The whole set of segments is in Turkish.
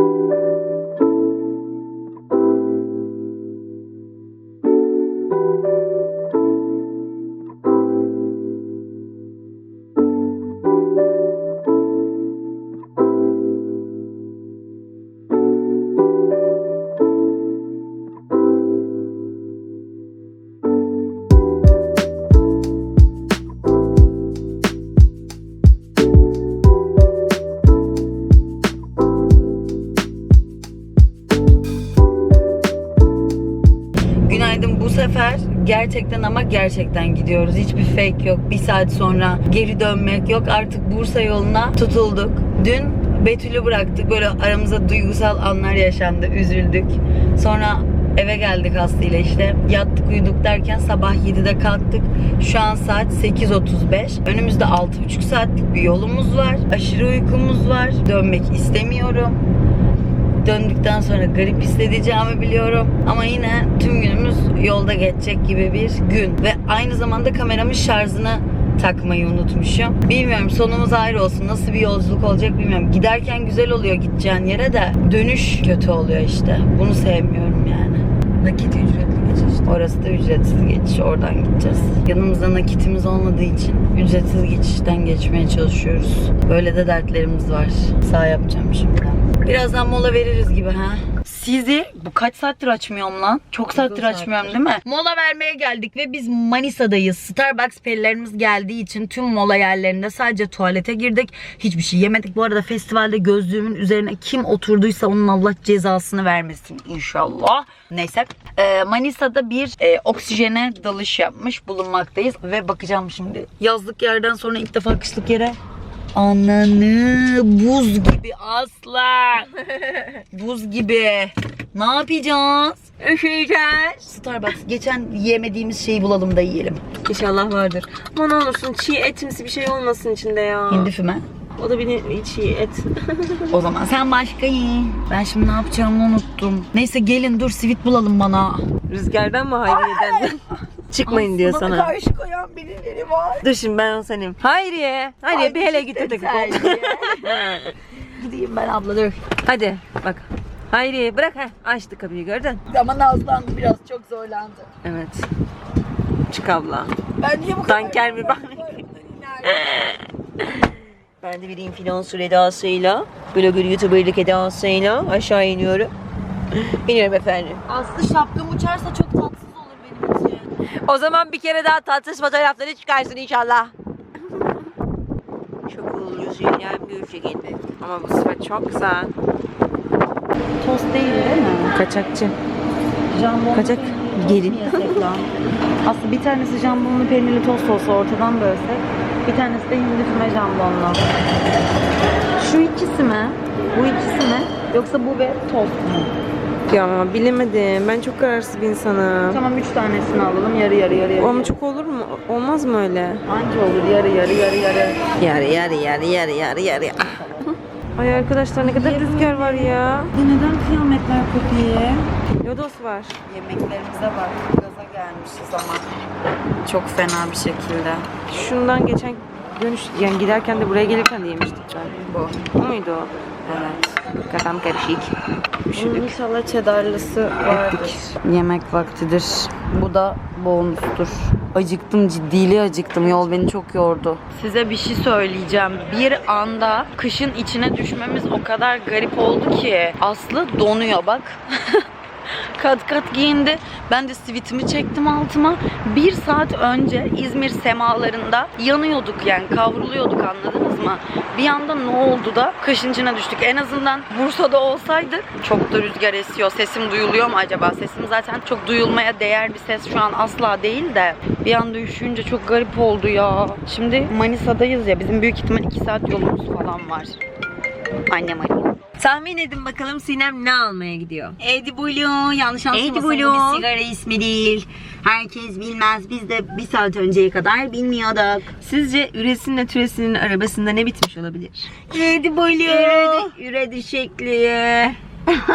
Günaydın. Bu sefer gerçekten ama gerçekten gidiyoruz. Hiçbir fake yok. Bir saat sonra geri dönmek yok. Artık Bursa yoluna tutulduk. Dün Betül'ü bıraktık. Böyle aramızda duygusal anlar yaşandı. Üzüldük. Sonra eve geldik Aslı ile işte. Yattık uyuduk derken sabah 7'de kalktık. Şu an saat 8.35. Önümüzde 6,5 saatlik bir yolumuz var. Aşırı uykumuz var. Dönmek istemiyorum döndükten sonra garip hissedeceğimi biliyorum. Ama yine tüm günümüz yolda geçecek gibi bir gün. Ve aynı zamanda kameramın şarjını takmayı unutmuşum. Bilmiyorum sonumuz ayrı olsun. Nasıl bir yolculuk olacak bilmiyorum. Giderken güzel oluyor gideceğin yere de dönüş kötü oluyor işte. Bunu sevmiyorum yani. Nakit ücretli geçiş. Orası da ücretsiz geçiş. Oradan gideceğiz. Yanımızda nakitimiz olmadığı için ücretsiz geçişten geçmeye çalışıyoruz. Böyle de dertlerimiz var. Sağ yapacağım şimdi. Birazdan mola veririz gibi ha. Sizi bu kaç saattir açmıyorum lan? Çok saattir açmıyorum değil mi? Mola vermeye geldik ve biz Manisa'dayız. Starbucks perilerimiz geldiği için tüm mola yerlerinde sadece tuvalete girdik. Hiçbir şey yemedik. Bu arada festivalde gözlüğümün üzerine kim oturduysa onun Allah cezasını vermesin inşallah. Neyse. Ee, Manisa'da bir e, oksijene dalış yapmış bulunmaktayız. Ve bakacağım şimdi. Yazlık yerden sonra ilk defa kışlık yere Ananı buz gibi asla. buz gibi. Ne yapacağız? Üşüyeceğiz. Starbucks geçen yemediğimiz şeyi bulalım da yiyelim. İnşallah vardır. Ama ne olursun çiğ etimsi bir şey olmasın içinde ya. Hindi füme. O da bir çiğ et. O zaman sen başka ye. Ben şimdi ne yapacağımı unuttum. Neyse gelin dur sivit bulalım bana. Rüzgardan mı Hayriye'den mi? Çıkmayın diyor sana. karşı koyan birileri var. Dur şimdi ben onu sanayım. Hayriye. Hayriye bir hele git öteki koltuğa. Gideyim ben abla dur. Hadi bak. Hayriye bırak ha. Açtı kapıyı gördün. Ama nazlandı biraz çok zorlandı. Evet. Çık abla. Ben niye bu Tanker bir bak. Ben de bir influencer edasıyla, blogger youtuberlık edasıyla aşağı iniyorum. İniyorum efendim. Aslı şapkam uçarsa çok tatsız olur benim için. O zaman bir kere daha tatsız fotoğrafları çıkarsın inşallah. Çok oluyorsun yani bir şekilde. Ama bu sefer çok güzel. Tost değil değil mi? Kaçakçı. Jambon Kaçak gelin. Aslında bir tanesi jambonlu peynirli tost olsa ortadan bölsek. Bir tanesi de hindi füme jambonlu. Şu ikisi mi? Bu ikisi mi? Yoksa bu ve tost mu? Ya bilemedim. Ben çok kararsız bir insanım. Tamam üç tanesini alalım. Yarı yarı yarı yarı. Ama çok olur mu? Olmaz mı öyle? Anca olur yarı yarı yarı yarı. Yarı yarı yarı yarı yarı yarı. Ay arkadaşlar ne kadar rüzgar var ya. Neden kıyametler kopuyor? Lodos var. Yemeklerimize bak. Gaza gelmişiz ama. Çok fena bir şekilde. Şundan geçen dönüş yani giderken de buraya gelirken de yemiştik ben. Bu. Bu muydu o? Evet. Kafam karışık. Üşüdük. inşallah çedarlısı vardır. Yemek vaktidir. Bu da bonustur. Acıktım ciddili acıktım. Yol beni çok yordu. Size bir şey söyleyeceğim. Bir anda kışın içine düşmemiz o kadar garip oldu ki. Aslı donuyor bak. kat kat giyindi. Ben de sivitimi çektim altıma. Bir saat önce İzmir semalarında yanıyorduk yani kavruluyorduk anladınız mı? Bir anda ne oldu da kışın içine düştük. En azından Bursa'da olsaydık çok da rüzgar esiyor. Sesim duyuluyor mu acaba? Sesim zaten çok duyulmaya değer bir ses şu an asla değil de bir anda üşüyünce çok garip oldu ya. Şimdi Manisa'dayız ya bizim büyük ihtimal 2 saat yolumuz falan var. Annem arıyor. Tahmin edin bakalım Sinem ne almaya gidiyor? Edi Blue yanlış Edi bu Blue. bir sigara ismi değil. Herkes bilmez. Biz de bir saat önceye kadar bilmiyorduk. Sizce üresinle türesinin arabasında ne bitmiş olabilir? Edi Blue. Üredi şekli.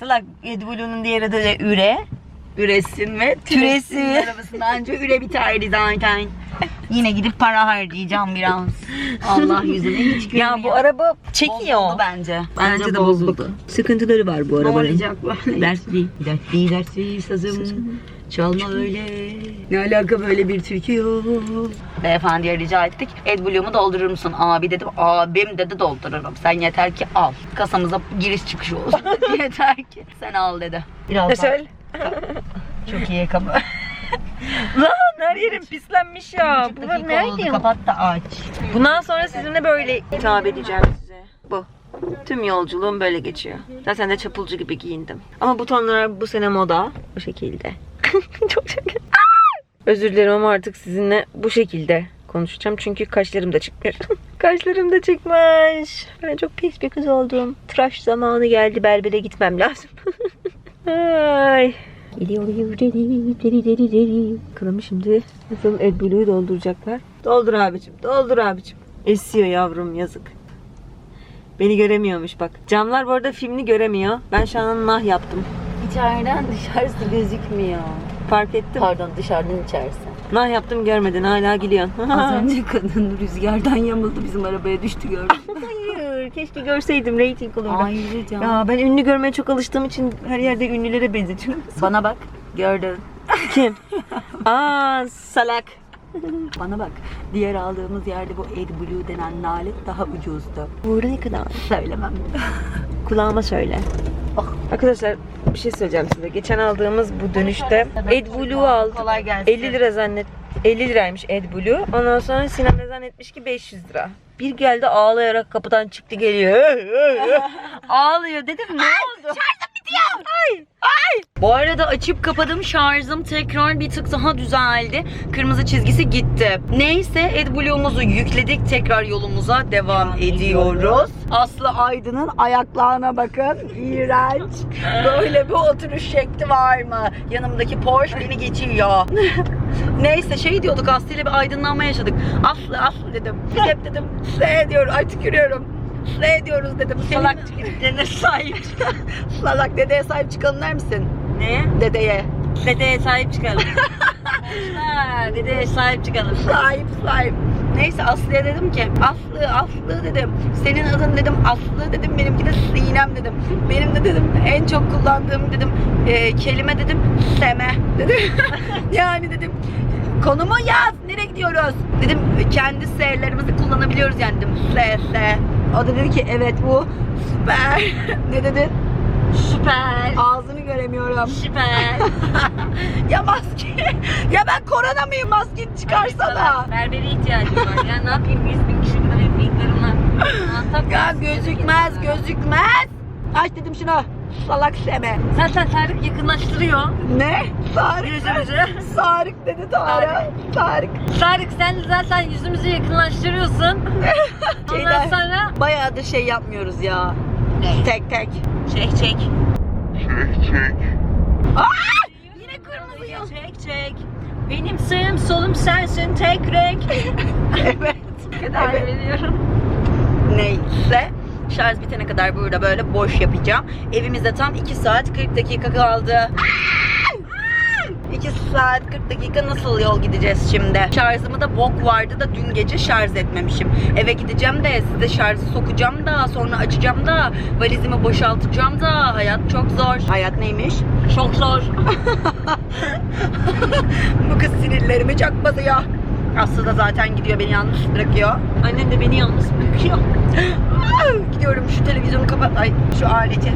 Salak Ed Blue'nun diğer adı da üre. Üretsin ve Türesin. türesin arabasından önce üre biterdi zaten. Yine gidip para harcayacağım biraz. Allah yüzüne hiç gülmüyor. Ya bu araba çekiyor. Bozuldu bence. Bence de bozuldu. Sıkıntıları var bu Ne arabanın. olacak böyle? Dertli, dertli, dertli sazım. Çalma öyle. Ne alaka böyle bir türkü yok. Beyefendiye rica ettik. AdBlue'umu doldurur musun? Abi dedim. Abim dedi doldururum. Sen yeter ki al. Kasamıza giriş çıkış olsun. yeter ki. Sen al dedi. Biraz daha- söyle? Çok iyi kapı. Lan her yerim pislenmiş ya. Dakika nerede? Kapat da aç. Bundan sonra sizinle böyle hitap edeceğim size. Bu. Tüm yolculuğum böyle geçiyor. Zaten de çapulcu gibi giyindim. Ama butonlar bu sene moda. Bu şekilde. Çok şaka. Özür dilerim ama artık sizinle bu şekilde konuşacağım. Çünkü kaşlarım da çıkmıyor. kaşlarım da çıkmış. Ben çok pis bir kız oldum. Tıraş zamanı geldi. Berbere gitmem lazım. Ay. Gidiyor deri deri deri deri. Bakalım şimdi nasıl AdBlue'yu dolduracaklar. Doldur abicim, doldur abicim. Esiyor yavrum yazık. Beni göremiyormuş bak. Camlar bu arada filmini göremiyor. Ben şu an nah yaptım. İçeriden dışarısı gözükmüyor. Fark ettim. Pardon dışarıdan içerisi. Nah yaptım görmedin hala gülüyorsun. Az önce kadın rüzgardan yamuldu bizim arabaya düştü gördüm. Keşke görseydim reyting olurdu. Ayrıca. Ya ben ünlü görmeye çok alıştığım için her yerde ünlülere benzetiyorum. Bana bak. Gördün. Kim? Aa salak. Bana bak. Diğer aldığımız yerde bu AdBlue denen alet daha ucuzdu. Burada ne kadar? Söylemem. Kulağıma söyle. Ah. Arkadaşlar bir şey söyleyeceğim size. Geçen aldığımız bu dönüşte AdBlue aldık. Kolay gelsin. 50 lira zannet 50 liraymış AdBlue. Ondan sonra da zannetmiş ki 500 lira. Bir geldi ağlayarak kapıdan çıktı geliyor. Ağlıyor dedim ne oldu? Şarjım bitiyor. Ay. Ay. Bu arada açıp kapadım şarjım tekrar bir tık daha düzeldi. Kırmızı çizgisi gitti. Neyse AdBlue'umuzu yükledik. Tekrar yolumuza devam ediyoruz. Aslı Aydın'ın ayaklarına bakın. İğrenç. Böyle bir oturuş şekli var mı? Yanımdaki Porsche beni geçiyor. Neyse şey diyorduk Aslı ile bir aydınlanma yaşadık. Aslı Aslı dedim. Hep dedim S diyor. Ay tükürüyorum. S diyoruz dedim. Salak dedeye sahip çıkalım. Salak dedeye sahip çıkalım der misin? Ne? Dedeye. Dedeye sahip çıkalım. Ha, Dedeye sahip çıkalım. Sahip sahip. Neyse Aslı'ya dedim ki Aslı Aslı dedim. Senin adın dedim Aslı dedim. Benimki de Sinem dedim. Benim de dedim en çok kullandığım dedim e, kelime dedim seme dedim. yani dedim konumu yaz. Nereye gidiyoruz? Dedim kendi S'lerimizi kullanabiliyoruz yani dedim. S S. O da dedi ki evet bu süper. ne dedin? Süper. Ağzını göremiyorum. Süper. ya maske. ya ben korona mıyım maskeni çıkarsana. Berbere ihtiyacım var. Ya ne yapayım 100 bin kişi kadar hep bıyıklarımla. Ya gözükmez gözükmez. Aç dedim şunu. Salak seme. Zaten Tarık yakınlaştırıyor. Ne? Tarık. Yüzümüzü. Tarık dedi Tarık. Tarık. Tarık sen zaten yüzümüzü yakınlaştırıyorsun. Ondan Şeyden- sonra Bayağıdır şey yapmıyoruz ya. Tek tek. çek çek. Aa! Yine kırmızı Çek çek. Benim sağım solum sensin tek renk. evet. kadar Evet. veriyorum. Neyse. Şarj bitene kadar burada böyle boş yapacağım. Evimizde tam 2 saat 40 dakika kaldı. 2 saat 40 dakika nasıl yol gideceğiz şimdi? Şarjımı da bok vardı da dün gece şarj etmemişim. Eve gideceğim de size şarjı sokacağım da sonra açacağım da valizimi boşaltacağım da hayat çok zor. Hayat neymiş? Çok zor. Bu kız sinirlerimi çok bozuyor. Aslı da zaten gidiyor beni yalnız bırakıyor. Annem de beni yalnız bırakıyor. Gidiyorum şu televizyonu kapat. Ay şu aleti.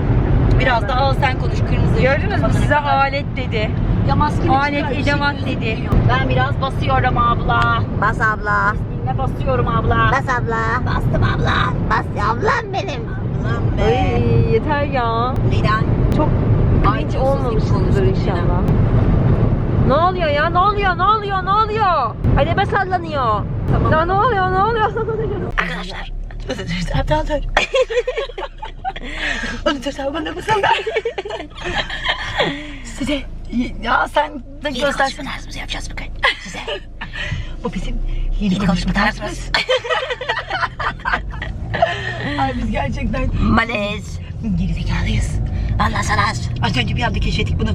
Biraz daha al sen konuş kırmızı. Gördünüz mü size alet dedi. Ya maskeni Alet edevat şey dedi. Ben biraz basıyorum abla. Bas abla. Ne basıyorum abla? Bas abla. Bastım abla. Bas ablam benim. Ablam be. Ay yeter ya. Neden? Çok Ay, sosyetik inşallah. Ne oluyor ya? Ne oluyor? Ne oluyor? Ne oluyor? Araba sallanıyor. Tamam. Ya ne oluyor? Ne oluyor? Arkadaşlar. Dur dur dur. Onu dur bana mısın? Size ya sen de göstersin. tarzımızı yapacağız bugün. Size. Bu bizim yeni konuşma tarzımız. Ay biz gerçekten Malez. gerizekalıyız. Vallahi sana az. Az önce bir anda keşfettik bunu.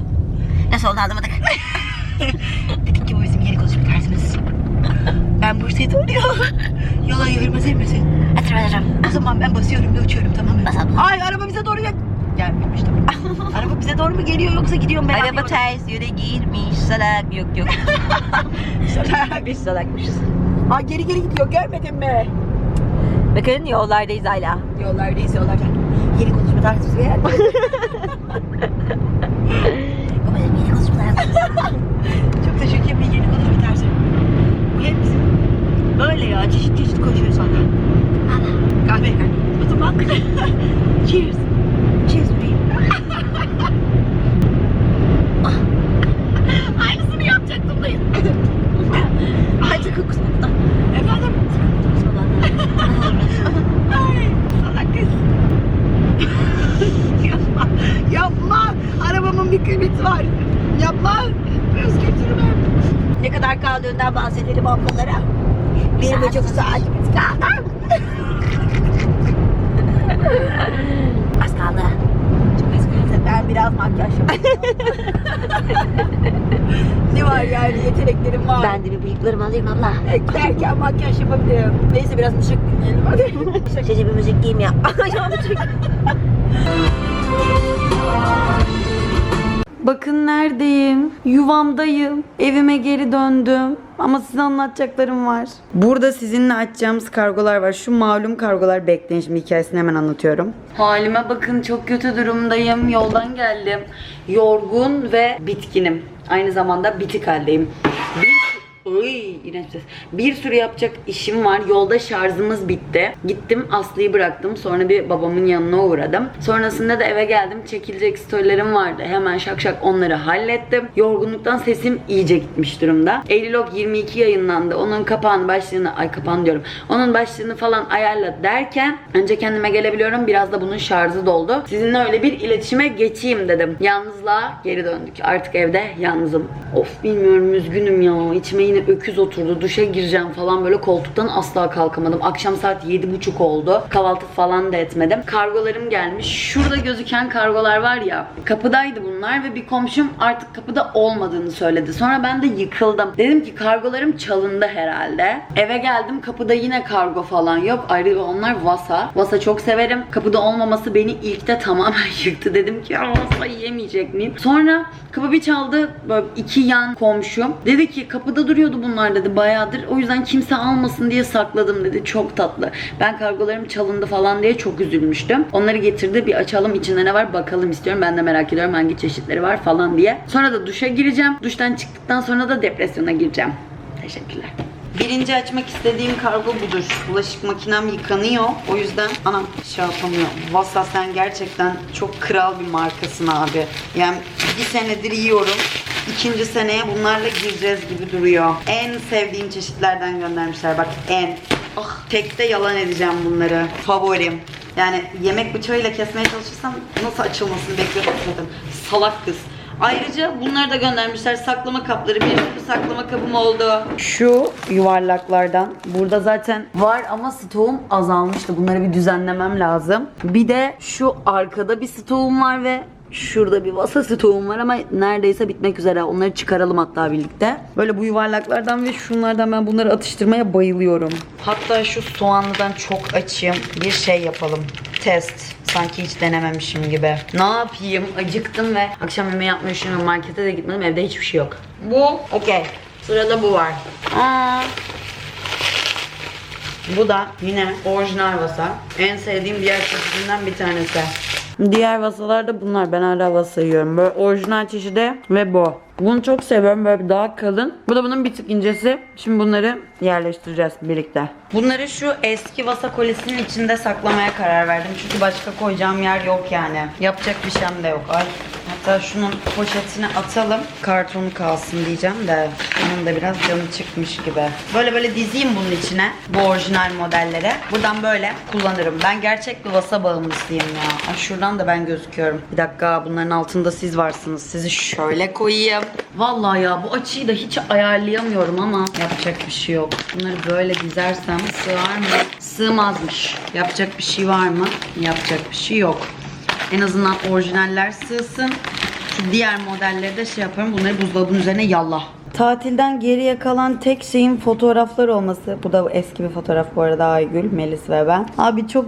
Nasıl oldu anlamadık. Dedim ki bu bizim yeni konuşma tarzımız. Ben Bursa'ya doğru yola yürümez misin? Hatırlarım. O zaman ben basıyorum ve uçuyorum tamam mı? Bas abla. Ay araba bize doğru gel. Gelmiyormuş tamam. araba bize doğru mu geliyor yoksa gidiyor mu ben Araba anlayamadım. ters yöne girmiş salak yok yok. Biz salakmışız. Ay geri geri gidiyor görmedin mi? Bakın yollardayız hala. Yollardayız yollarda. Yeni konuşma tarzımız ve Umarım yeni konuşmalar Çok teşekkür ederim yeni konuşma tarzı. Bu hep bizim ya çeşit çeşit konuşuyoruz valla. Kahve yakar. O zaman cheers. Cheers bebeğim. Aynısını yapacaktım da. Ay sakın kusma burada. Efendim? Ay salak kız. yapma. Yapma. Arabamın bir kıymeti var. Yapma. Özgürtürme. Ne kadar kaldığından bahsedelim ablalara. Bir buçuk saatimiz kaldı. Az kaldı. Ben biraz makyaj yapacağım. ne var yani yeteneklerim var. Ben de bir bıyıklarımı alayım abla. Eklerken makyaj yapabilirim. Neyse biraz müzik dinleyelim. Şöyle bir müzik giyeyim ya. Bakın neredeyim? Yuvamdayım. Evime geri döndüm. Ama size anlatacaklarım var. Burada sizinle açacağımız kargolar var. Şu malum kargolar bekleyin şimdi hikayesini hemen anlatıyorum. Halime bakın çok kötü durumdayım. Yoldan geldim. Yorgun ve bitkinim. Aynı zamanda bitik haldeyim. Oy. Bir sürü yapacak işim var. Yolda şarjımız bitti. Gittim Aslı'yı bıraktım. Sonra bir babamın yanına uğradım. Sonrasında da eve geldim. Çekilecek storylerim vardı. Hemen şak şak onları hallettim. Yorgunluktan sesim iyice gitmiş durumda. Eylülog 22 yayınlandı. Onun kapağını başlığını ay kapağını diyorum. Onun başlığını falan ayarla derken önce kendime gelebiliyorum. Biraz da bunun şarjı doldu. Sizinle öyle bir iletişime geçeyim dedim. Yalnızlığa geri döndük. Artık evde yalnızım. Of bilmiyorum üzgünüm ya. İçime yine öküz oturdu. Duşa gireceğim falan böyle koltuktan asla kalkamadım. Akşam saat 7.30 oldu. Kahvaltı falan da etmedim. Kargolarım gelmiş. Şurada gözüken kargolar var ya. Kapıdaydı bunlar ve bir komşum artık kapıda olmadığını söyledi. Sonra ben de yıkıldım. Dedim ki kargolarım çalındı herhalde. Eve geldim kapıda yine kargo falan yok. Ayrı onlar Vasa. Vasa çok severim. Kapıda olmaması beni ilkte tamamen yıktı. Dedim ki Vasa yemeyecek miyim? Sonra kapı bir çaldı. Böyle iki yan komşum. Dedi ki kapıda duruyordu bunlar dedi bayağıdır. O yüzden kimse almasın diye sakladım dedi. Çok tatlı. Ben kargolarım çalındı falan diye çok üzülmüştüm. Onları getirdi. Bir açalım içinde ne var bakalım istiyorum. Ben de merak ediyorum hangi çeşitleri var falan diye. Sonra da duşa gireceğim. Duştan çıktıktan sonra da depresyona gireceğim. Teşekkürler. Birinci açmak istediğim kargo budur. Bulaşık makinem yıkanıyor. O yüzden anam şey yapamıyor. Vasa sen gerçekten çok kral bir markasın abi. Yani bir senedir yiyorum. İkinci seneye bunlarla gireceğiz gibi duruyor. En sevdiğim çeşitlerden göndermişler. Bak en. Ah tekte yalan edeceğim bunları. Favorim. Yani yemek bıçağıyla kesmeye çalışırsam nasıl açılmasını bekliyorum zaten. Salak kız. Ayrıca bunları da göndermişler. Saklama kapları. Bir sürü saklama kabım oldu. Şu yuvarlaklardan. Burada zaten var ama stoğum azalmıştı. Bunları bir düzenlemem lazım. Bir de şu arkada bir stoğum var ve Şurada bir vasa stoğum var ama neredeyse bitmek üzere. Onları çıkaralım hatta birlikte. Böyle bu yuvarlaklardan ve şunlardan ben bunları atıştırmaya bayılıyorum. Hatta şu soğanlıdan çok açım. Bir şey yapalım. Test. Sanki hiç denememişim gibi. Ne yapayım? Acıktım ve akşam yemeği yapmayı düşünüyorum. Markete de gitmedim. Evde hiçbir şey yok. Bu. Okey. Sırada bu var. Aa, bu da yine orijinal vasa. En sevdiğim diğer çeşidinden bir tanesi. Diğer vasalar da bunlar. Ben hala vasa yiyorum. Böyle orijinal çeşidi ve bu. Bunu çok seviyorum. Böyle daha kalın. Bu da bunun bir tık incesi. Şimdi bunları yerleştireceğiz birlikte. Bunları şu eski vasa kolisinin içinde saklamaya karar verdim. Çünkü başka koyacağım yer yok yani. Yapacak bir şeyim de yok. Ay. Hatta şunun poşetine atalım. Kartonu kalsın diyeceğim de. Bunun da biraz canı çıkmış gibi. Böyle böyle dizeyim bunun içine. Bu orijinal modellere. Buradan böyle kullanırım. Ben gerçek bir vasa bağımlısıyım ya. Ay şuradan da ben gözüküyorum. Bir dakika bunların altında siz varsınız. Sizi şöyle koyayım. Vallahi ya bu açıyı da hiç ayarlayamıyorum ama yapacak bir şey yok. Bunları böyle dizersem sığar mı? Sığmazmış. Yapacak bir şey var mı? Yapacak bir şey yok. En azından orijinaller sığsın. Şu diğer modelleri de şey yapıyorum. Bunları buzdolabının üzerine yallah. Tatilden geriye kalan tek şeyin fotoğraflar olması. Bu da eski bir fotoğraf bu arada Aygül, Melis ve ben. Abi çok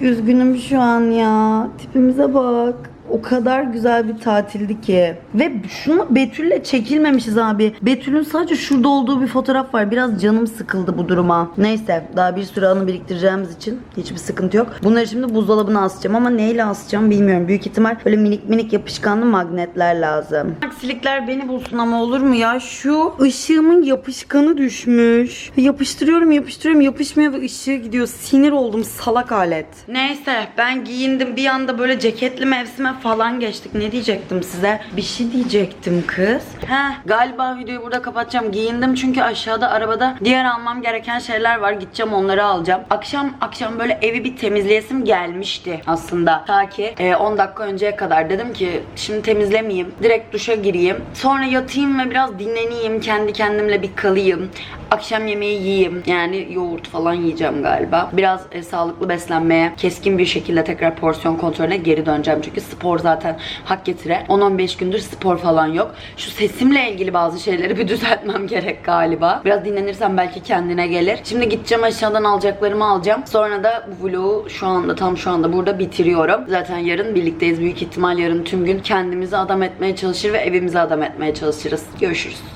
üzgünüm şu an ya. Tipimize bak. O kadar güzel bir tatildi ki. Ve şunu Betül'le çekilmemişiz abi. Betül'ün sadece şurada olduğu bir fotoğraf var. Biraz canım sıkıldı bu duruma. Neyse daha bir sürü anı biriktireceğimiz için hiçbir sıkıntı yok. Bunları şimdi buzdolabına asacağım ama neyle asacağım bilmiyorum. Büyük ihtimal böyle minik minik yapışkanlı magnetler lazım. Aksilikler beni bulsun ama olur mu ya? Şu ışığımın yapışkanı düşmüş. Yapıştırıyorum yapıştırıyorum yapışmıyor ve ışığı gidiyor. Sinir oldum salak alet. Neyse ben giyindim bir anda böyle ceketli mevsime falan geçtik. Ne diyecektim size? Bir şey diyecektim kız. Heh galiba videoyu burada kapatacağım. Giyindim çünkü aşağıda arabada diğer almam gereken şeyler var. Gideceğim onları alacağım. Akşam akşam böyle evi bir temizleyesim gelmişti aslında. Ta ki e, 10 dakika önceye kadar dedim ki şimdi temizlemeyeyim. Direkt duşa gireyim. Sonra yatayım ve biraz dinleneyim. Kendi kendimle bir kalayım. Akşam yemeği yiyeyim. Yani yoğurt falan yiyeceğim galiba. Biraz e, sağlıklı beslenmeye, keskin bir şekilde tekrar porsiyon kontrolüne geri döneceğim. Çünkü spor zaten hak getire. 10-15 gündür spor falan yok. Şu sesimle ilgili bazı şeyleri bir düzeltmem gerek galiba. Biraz dinlenirsem belki kendine gelir. Şimdi gideceğim aşağıdan alacaklarımı alacağım. Sonra da bu vlogu şu anda tam şu anda burada bitiriyorum. Zaten yarın birlikteyiz. Büyük ihtimal yarın tüm gün kendimizi adam etmeye çalışır ve evimizi adam etmeye çalışırız. Görüşürüz.